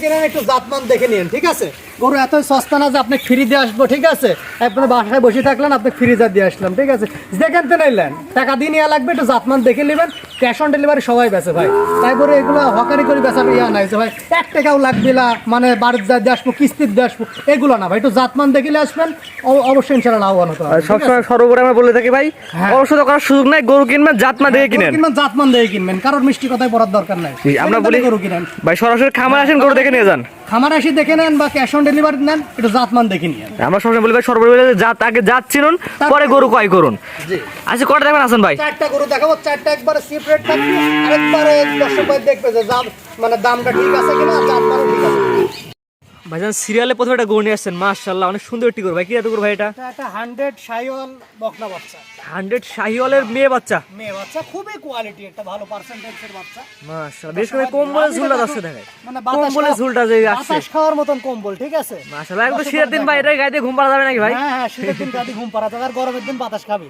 কিনেন একটু জাতমান দেখে নিন ঠিক আছে? গরু এতই সস্তা না যে আপনি ফ্রি দিয়ে আসব ঠিক আছে? আপনার বাসায় বসে থাকলেন আপনি ফ্রিজার দিয়ে আসলাম ঠিক আছে? যেখান থেকে নিলেন টাকা দিয়ে নেওয়া লাগবে একটু জাতমান দেখে নেবেন ক্যাশ অন ডেলিভারি সবাই বেছে ভাই। তাই করে এগুলো হকারি করে বেচার ইয়া নাই যে ভাই এক টাকাও লাগবে না মানে বাড়ির যা দিয়ে আসব কিস্তির দিয়ে আসব এগুলো না ভাই একটু জাতমান দেখিলে আসবেন অবশ্যই ইনশাল্লাহ লাভবান হতে হবে সবসময় সর্বোপরি আমরা বলে থাকি ভাই হ্যাঁ। অবশ্যই করার সুযোগ নাই গরু কিনবেন জাতমান দেখে কিনেন। কিনবেন জাতমান দেখে কিনবেন কারোর মিষ্টি কথায় পড়ার দরকার নাই। আমরা বলি গরু কিনেন। ভাই সরাসরি খামার আসেন গরু দেখে নিয়ে যান। খামার এসে দেখে নেন বা ক্যাশ অন ডেলিভারি নেন একটু জাতমান দেখে নিন। আমরা সবসময় বলি ভাই বলে জাত আগে জাত চিনুন পরে গরু কয় করুন। আচ্ছা কটা দেখবেন আসেন ভাই? চারটা গরু দেখাবো চারটা একবারে সেপারেট থাকবে আরেকবারে দর্শক ভাই দেখবে যে দাম মানে দামটা ঠিক আছে কিনা জাত মানে ঠিক আছে ভাইজান সিরিয়ালে প্রথমে একটা গরু নিয়ে আসছেন মাশাল্লাহ অনেক সুন্দর একটি গরু। ভাই কি এত গরু ভাই এটা? এটা একটা হান্ড্রেড সাইওয়াল বকনা বাচ্চা। মেয়ে বাচ্চা? মেয়ে বাচ্চা খুবই কোয়ালিটি একটা ভালো পার্সেন্টেজের বাচ্চা। বিশেষ করে ঝুলটা দেখায় মানে ঝুলটা যে আসছে। বাতাস খাওয়ার মতন কম্বল ঠিক আছে? একদম শীতের দিন ভাই এটা গাইতে ঘুম পাড়া যাবে নাকি ভাই? হ্যাঁ হ্যাঁ শীতের দিন রাতে ঘুম পাড়া যাবে আর গরমের দিন বাতাস খাবে।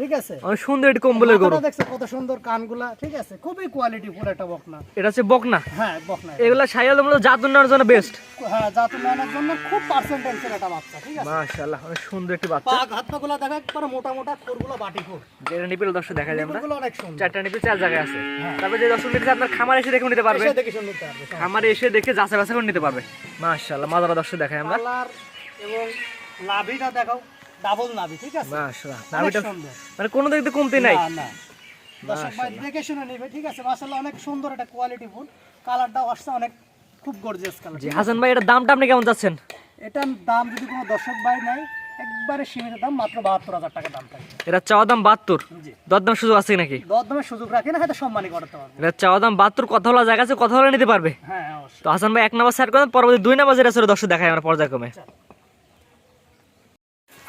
ঠিক আছে? অনেক সুন্দর একটি কম্বলের গরু। দেখছে কত সুন্দর কানগুলা ঠিক আছে? খুবই কোয়ালিটি ফুল একটা বকনা। এটা হচ্ছে বকনা? হ্যাঁ বকনা। এগুলা শাহিওয়ালের মধ্যে জাত উন্নয়নের জন্য বেস্ট হ্যাঁ জাত উন্নয়নের জন্য খুব পার্সেন্টেজের একটা বাচ্চা ঠিক আছে? মাশাল্লাহ অনেক সুন্দর একটি বাচ্চা। পা হাত পা দেখা একবারে মোটা মোটা খোরগুলো বাটি খোর। যেটা নিপিল দর্শক দেখা যায় আমরা। অনেক সুন্দর। চারটা নিপিল চার জায়গায় আছে। হ্যাঁ। তারপরে যে দর্শক নিতে আপনার খামার এসে দেখে নিতে পারবে। এসে দেখে নিতে পারবে খামারে এসে দেখে যাচাই বাছাই করে নিতে পারবে। মাদারা দর্শক দেখাই আমরা। এবং নাভিটা দেখাও ডাবল নাভি ঠিক আছে? মাশাল্লাহ নাভিটা মানে কোনো দিক কমতি নাই। না দর্শক ভাই দেখে শুনে নিবে ঠিক আছে? মাশাআল্লাহ অনেক সুন্দর একটা কোয়ালিটি ফুল। কালারটাও আসছে অনেক খুব গর্জিয়াস কালার জি হাসান ভাই এটার দামটা আপনি কেমন যাচ্ছেন এটার দাম যদি কোনো দর্শক ভাই নাই একবারে সীমিত দাম মাত্র বাহাত্তর হাজার টাকা দাম থাকে এটা চাওয়া দাম বাহাত্তর? জি। দরদাম সুযোগ আছে নাকি? দরদামের সুযোগ রাখেন না হয়তো সম্মানই করতে পারবে। এটা চাওয়া দাম বাহাত্তর কথা বলা জায়গা আছে কথা বলে নিতে পারবে। হ্যাঁ অবশ্যই। তো হাসান ভাই এক নাম্বার সাইড করেন পরবর্তী দুই নাম্বার যেটা ছিল দর্শক দেখায় আমরা পর্যায়ক্রমে।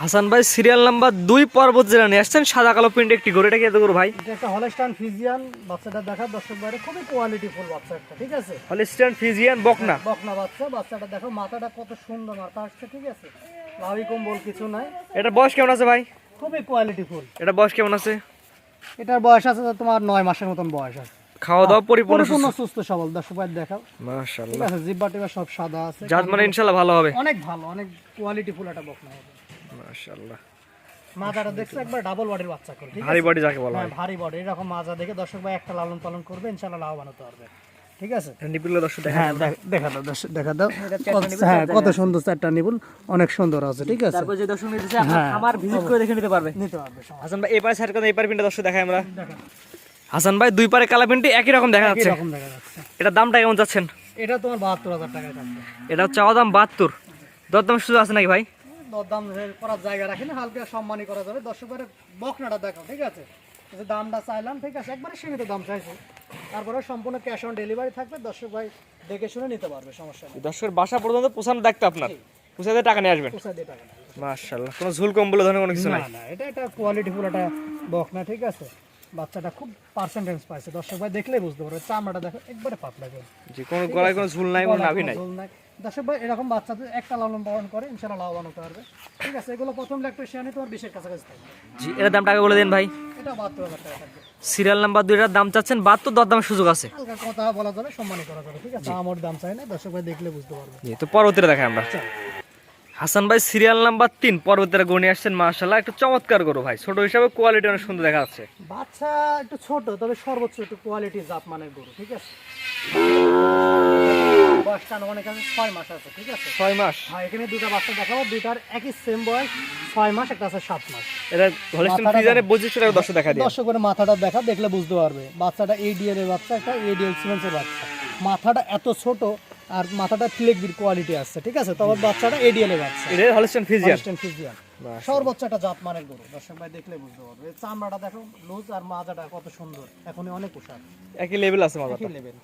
হাসান ভাই সিরিয়াল নাম্বার দুই পর্বত জেলা নিয়ে আসছেন। সাদা কালো প্রিন্ট একটি গরু এটা কি এত গরু ভাই? এটা একটা হলস্টাইন ফিজিয়ান বাচ্চাটা দেখা দর্শক বাইরে খুবই কোয়ালিটি ফুল বাচ্চা একটা ঠিক আছে? হলিস্টান ফিজিয়ান বকনা। বকনা বাচ্চা বাচ্চাটা দেখো মাথাটা কত সুন্দর মাথা আসছে ঠিক আছে? লাভি কম্বল কিছু নাই। এটা বয়স কেমন আছে ভাই? খুবই কোয়ালিটি ফুল এটা বয়স কেমন আছে? এটার বয়স আছে তোমার নয় মাসের মতন বয়স আছে। খাওয়া দাওয়া পরিপূর্ণ সুস্থ? সবল। দর্শক ভাই দেখাও। মাশাআল্লাহ। জিব্বা টিব্বা সব সাদা আছে। জাত মানে ইনশাআল্লাহ ভালো হবে। অনেক ভালো অনেক কোয়ালিটি ফুল একটা বকনা হবে। মাশাআল্লাহ। মাথাটা দেখছ? একবার ডাবল বডির বাচ্চা করে ঠিক আছে? ভারী বডি যাকে বলা হ্যাঁ হয়। ভারী বডি এরকম মাজা দেখে দর্শক ভাই একটা লালন পালন করবে ইনশাআল্লাহ লাভবান হতে পারবে ঠিক আছে? নিপিল দর্শক দেখা হ্যাঁ দেখা দাও দর্শক দেখা দাও। কত- হ্যাঁ কত সুন্দর চারটা নিপুল অনেক সুন্দর আছে ঠিক আছে? তারপর যে দর্শক নিতে আপনার হ্যাঁ, ভিজিট করে দেখে নিতে পারবে। নিতে পারবে হাসান ভাই এই পারে সাইড করে এই পারে প্রিন্টটা দর্শক দেখাই আমরা। হাসান ভাই দুই পারে কালা প্রিন্টে একই রকম দেখা যাচ্ছে। এরকম দেখা যাচ্ছে। এটার দামটা কেমন যাচ্ছেন এটা তোমার বাহাত্তর হাজার টাকায় থাকবে এটা চাওয়া দাম বাহাত্তর। দরদাম সুযোগ আছে নাকি ভাই? দাম করার জায়গা রাখি না হালকা সম্মানই করা যাবে। দর্শক ভাইয়ের বকনাটা দেখো ঠিক আছে? যে দামটা চাইলাম ঠিক আছে? একবারে সীমিত দাম চাইছি। তারপরে সম্পূর্ণ ক্যাশ অন ডেলিভারি থাকবে দর্শক ভাই দেখে শুনে নিতে পারবে সমস্যা নেই। দর্শকের বাসা পর্যন্ত পোষানোর দায়িত্ব আপনার। পোষাতে টাকা নিয়ে আসবেন। পোষায় দিয়ে টাকা। মাশাআল্লাহ কোনো ঝুল কম বলে ধরনের কোনো কিছু নাই? না এটা একটা কোয়ালিটি ফুল একটা বকনা ঠিক আছে? বাচ্চাটা খুব পার্সেন্টেজ পাইছে। দর্শক ভাই দেখলেই বুঝতে পারবে। চামড়াটা দেখো একবারে পাতলা করে। যে কোনো গলায় কোনো ঝুল নাই কোনো নাভি নাই। ঝোল নাই। দর্শক ভাই এরকম বাচ্চাদের একটা লালন পালন করে ইনশাল্লাহ লাভবান হতে পারবে। ঠিক আছে এগুলো প্রথম ল্যাকটেশিয়ানে তোমার বিশের কাছাকাছি থাকবে। জি এটার দামটা আগে বলে দিন ভাই। এটা বাহাত্তর হাজার টাকা থাকবে। সিরিয়াল নাম্বার দুইটার দাম চাচ্ছেন বাহাত্তর দরদামের সুযোগ আছে। হালকা কথা বলা যাবে সম্মানই করা যাবে ঠিক আছে? আমার দাম চাই না দর্শক ভাই দেখলে বুঝতে পারবে। জি তো পরবর্তীতে দেখাই আমরা। হাসান ভাই সিরিয়াল নাম্বার তিন পরবর্তীতে গণে আসছেন মাশাআল্লাহ একটু চমৎকার করো ভাই। ছোট হিসাবে কোয়ালিটি অনেক সুন্দর দেখা যাচ্ছে। বাচ্চা একটু ছোট তবে সর্বোচ্চ একটু কোয়ালিটি জাত মানের গরু ঠিক আছে? বয়সটা আছে ছয় মাস আছে ঠিক আছে? ছয় মাস। হ্যাঁ এখানে দুটা বাচ্চা দেখাবো দুইটার একই সেম বয়স ছয় মাস একটা আছে সাত মাস। এটা হলিস্টিন ফ্রিজারে বৈশিষ্ট্যটা দর্শক দেখা দিয়ে। দর্শক করে মাথাটা দেখা দেখলে বুঝতে পারবে। বাচ্চাটা এডিএল এর বাচ্চা একটা এডিএল সিমেন্সের বাচ্চা। মাথাটা এত ছোট আর মাথাটা ফ্লেকবির কোয়ালিটি আসছে ঠিক আছে? তবে বাচ্চাটা এডিএল এর বাচ্চা। এটা হলিস্টিন ফ্রিজিয়ান Holstein Friesian। সর্বোচ্চ একটা জাত মানের গরু দর্শক ভাই দেখলে বুঝতে পারবে। চামড়াটা দেখো লুজ আর মাজাটা কত সুন্দর। এখনই অনেক একই লেভেল আছে লেভেল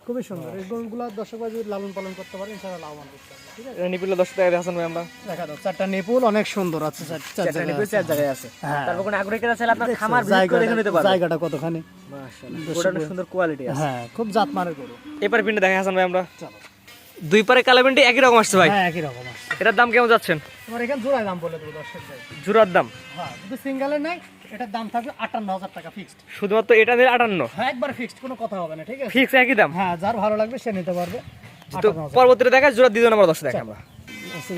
খুবই সুন্দর। এই গরুগুলো দর্শক ভাই যদি লালন পালন করতে পারে ইনশাআল্লাহ লাভবান করতে ঠিক আছে? এটা দর্শক দেখা দিয়ে ভাই আমরা। দেখা দাও চারটা নেপুল অনেক সুন্দর আছে চার- চার চারটা জায়গায় চার জায়গায় আছে। হ্যাঁ। তারপর কোনো আগ্রহী কেনা চাইলে আপনার খামার ভিজিট করে দেখে নিতে জায়গাটা জায়গাটা কতখানি? মাশাআল্লাহ গোটা সুন্দর কোয়ালিটি আছে। হ্যাঁ খুব জাত মানের গরু। এপারে প্রিন্টে দেখা হাসান ভাই আমরা। চলো। দুই পারে কালো প্রিন্টে একই রকম আসছে ভাই। হ্যাঁ একই রকম আছে এটার দাম কেমন যাচ্ছেন? তোমার এখানে দাম বলে দেবো দর্শক ভাই জুরার দাম? হ্যাঁ যদি সিঙ্গেলের নাই এটার দাম থাকবে আটান্ন হাজার টাকা ফিক্সড শুধুমাত্র এটা নিয়ে আটান্ন? হ্যাঁ একবার ফিক্সড কোনো কথা হবে না ঠিক আছে? ফিক্স একই দাম? হ্যাঁ যার ভালো লাগবে সে নিতে পারবে। তো পরবর্তীতে দেখা জোড়া দ্বিতীয় নাম্বার দশ দেখা আমরা।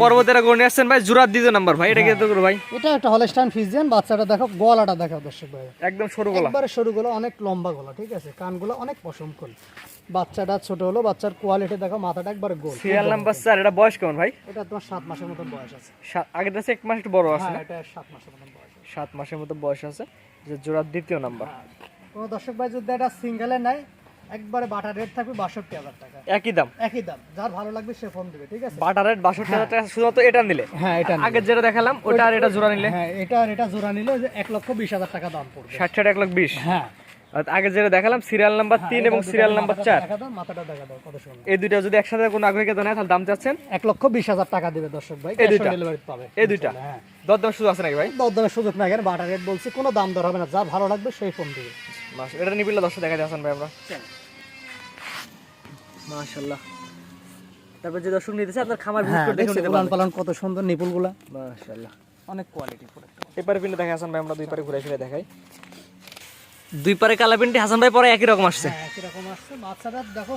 পরবর্তীতে গরু নিয়ে আসছেন ভাই জোড়া দ্বিতীয় নাম্বার ভাই এটা কি তো ভাই? এটা একটা হলস্টাইন ফিজিয়ান বাচ্চাটা দেখো গলাটা দেখো দর্শক ভাই। একদম সরু গলা। একবারে সরু গলা অনেক লম্বা গলা ঠিক আছে? কানগুলো অনেক পশম কল বাচ্চাটা ছোট হলো বাচ্চার কোয়ালিটি দেখো মাথাটা একবারে গোল। সিরিয়াল নাম্বার স্যার এটা বয়স কেমন ভাই? এটা তোমার সাত মাসের মতন বয়স আছে। আগের কাছে এক মাস একটু বড় আছে হ্যাঁ এটা সাত মাসের মতন সাত মাসের মতো বয়স আছে যে জোড়া দ্বিতীয় নাম্বার কোনো দর্শক ভাই যদি এটা সিঙ্গেলে নেয় একবারে বাটা রেট থাকবে বাষট্টি হাজার টাকা। একই দাম? একই দাম। যার ভালো লাগবে সে ফোন দিবে ঠিক আছে? বাটার রেট বাষট্টি হাজার টাকা শুধুমাত্র এটা নিলে? হ্যাঁ এটা আগে যেটা দেখালাম ওটা আর এটা জোড়া নিলে? হ্যাঁ এটা আর এটা জোড়া নিলে যে এক লক্ষ বিশ হাজার টাকা দাম পড়বে। ষাট ষাট এক লাখ বিশ? হ্যাঁ। আগে যেটা দেখালাম সিরিয়াল নাম্বার তিন এবং সিরিয়াল নাম্বার চার। এই দুইটা যদি একসাথে কোনো আগ্রহী কেতন নেয় তাহলে দাম চাচ্ছেন? এক লক্ষ বিশ হাজার টাকা দেবে দর্শক ভাই এই দুইটা? ডেলিভারি পাবে। এই দুইটা। হ্যাঁ। দরদাম শুধু আছে নাকি ভাই? দরদামের সুযোগ না এখানে বাটা রেট বলছি কোনো দাম দর হবে না। যা ভালো লাগবে সেই ফোন দিবে। মাস এটা নিবিলে দশটা দেখা যাচ্ছেন ভাই আমরা। মাশাল্লাহ। তারপর যে দর্শক নিতেছে আপনার খামার ভিজিট হ্যাঁ করে দেখে নিতে পালন কত সুন্দর নিপুলগুলা। মাশাল্লাহ। অনেক কোয়ালিটি এপারে পিনটা দেখা হাসান ভাই আমরা দুই পারে ঘুরে ফিরে দেখাই। দুই পারে কালা পিনটি হাসান ভাই পরে একই রকম আসছে। হ্যাঁ কীরকম আসছে। বাচ্চাটা দেখো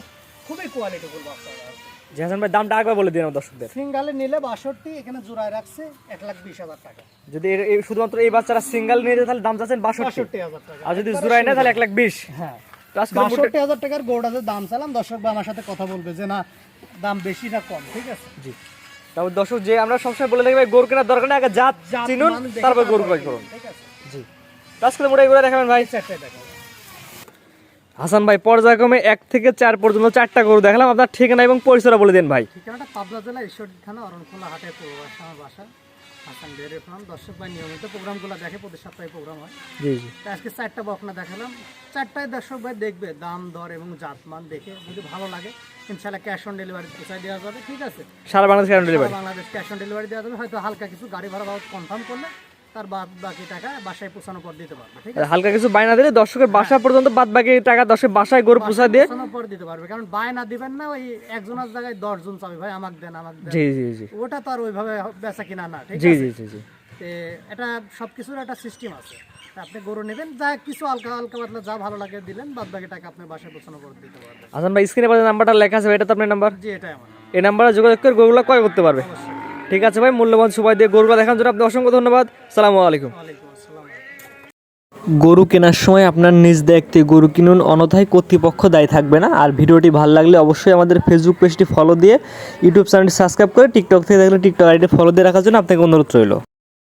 খুবই কোয়ালিটি ফুল ভাই দামটা একবার বলে দিন দর্শকদের। সিঙ্গালে নিলে বাষট্টি এখানে জোড়ায় রাখছে এক লাখ বিশ হাজার টাকা। যদি শুধুমাত্র এই বাচ্চারা সিঙ্গেল নিয়ে যায় তাহলে দাম চাচ্ছেন বাষট্টি। বাষট্টি হাজার টাকা। আর যদি জোড়ায় নেয় তাহলে এক লাখ বিশ। হ্যাঁ। বাষট্টি হাজার টাকার দাম চালাম দর্শক বা আমার সাথে কথা বলবে যে না দাম বেশি না কম ঠিক আছে? জি। তারপর দর্শক যে আমরা সবসময় বলে থাকি ভাই গরু কেনার দরকার নেই আগে জাত চিনুন তারপর গরু ক্রয় করুন। ঠিক আছে? জি। মোটাই করে দেখাবেন ভাই। চারটে দেখো হাসান ভাই পর্যায়ক্রমে এক থেকে চার পর্যন্ত চারটা গরু দেখালাম। আপনার ঠিকানা এবং পরিচয়টা বলে দেন ভাই। ঠিকানাটা পাবনা জেলা ঈশ্বর থানা অরণখোলা হাটে আমার বাসা। হাসান ডেয়ারি ফার্ম দর্শক ভাই নিয়মিত প্রোগ্রামগুলো দেখে প্রতি সপ্তাহে প্রোগ্রাম হয়। জি জি। আজকে চারটা বকনা দেখালাম। চারটায় দর্শক ভাই দেখবে দাম দর এবং জাতমান দেখে যদি ভালো লাগে ক্যাশ অন ডেলিভারি পৌঁছায় দেওয়া যাবে ঠিক আছে? সারা বাংলাদেশ কারণ delivery Bangladesh cash on delivery দেওয়া যাবে। হয়তো হালকা কিছু গাড়ি ভাড়া কনফার্ম করলে তার বাদ বাকি টাকা বাসায় পৌঁছানোর পর দিতে পারবে ঠিক আছে? হালকা কিছু বায়না দিলে দর্শকের বাসা পর্যন্ত বাদ বাকি টাকা দর্শকের বাসায় গরু পোষা দিয়ে পৌঁছানোর পর দিতে পারবে কারণ বায়না দিবেন না ওই একজনের জায়গায় দশ জন চাবে ভাই আমাকে দেন আমাকে দেন। জি জি জি। ওটা তো আর ওইভাবে বেচা কিনা না ঠিক জি আছে? জি জি জি। এটা সব কিছুর একটা সিস্টেম আছে। আপনি গরু নেবেন যা কিছু হালকা হালকা পাতলা যা ভালো লাগে দিলেন বাদ বাকি টাকা আপনি বাসায় পৌঁছানো করে দিতে পারবেন। হাসান ভাই স্ক্রিনে পাশে নাম্বারটা লেখা আছে এটা তো আপনার নাম্বার জি এটাই আমার এই নাম্বারে যোগাযোগ করে গরুগুলো ক্রয় করতে পারবে। অবশ্যই। ঠিক আছে ভাই, মূল্যবান সময় দিয়ে গরুগুলো দেখার জন্য আপনি অসংখ্য ধন্যবাদ। সালামু আলাইকুম। গরু কেনার সময় আপনার নিজ দেখতে গরু কিনুন অনথায় কর্তৃপক্ষ দায়ী থাকবে না। আর ভিডিওটি ভালো লাগলে অবশ্যই আমাদের ফেসবুক পেজটি ফলো দিয়ে ইউটিউব চ্যানেলটি সাবস্ক্রাইব করে টিকটক থেকে দেখলে টিকটক আইডি ফলো দিয়ে রাখার জন্য আপনাকে অনুরোধ রইল।